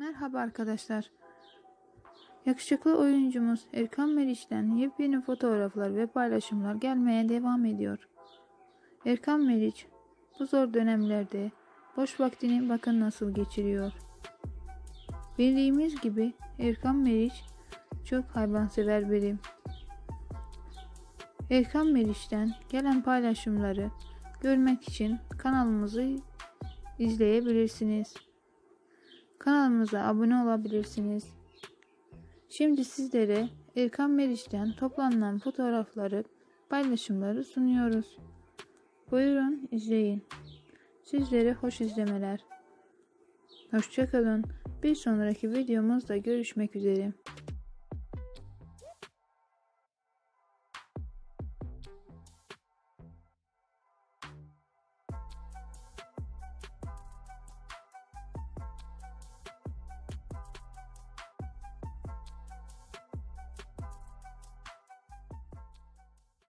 Merhaba arkadaşlar. Yakışıklı oyuncumuz Erkan Meriç'ten yepyeni fotoğraflar ve paylaşımlar gelmeye devam ediyor. Erkan Meriç bu zor dönemlerde boş vaktini bakın nasıl geçiriyor. Bildiğimiz gibi Erkan Meriç çok hayvansever biri. Erkan Meriç'ten gelen paylaşımları görmek için kanalımızı izleyebilirsiniz. Kanalımıza abone olabilirsiniz. Şimdi sizlere Erkan Meriç'ten toplanan fotoğrafları, paylaşımları sunuyoruz. Buyurun izleyin. Sizlere hoş izlemeler. Hoşçakalın. Bir sonraki videomuzda görüşmek üzere.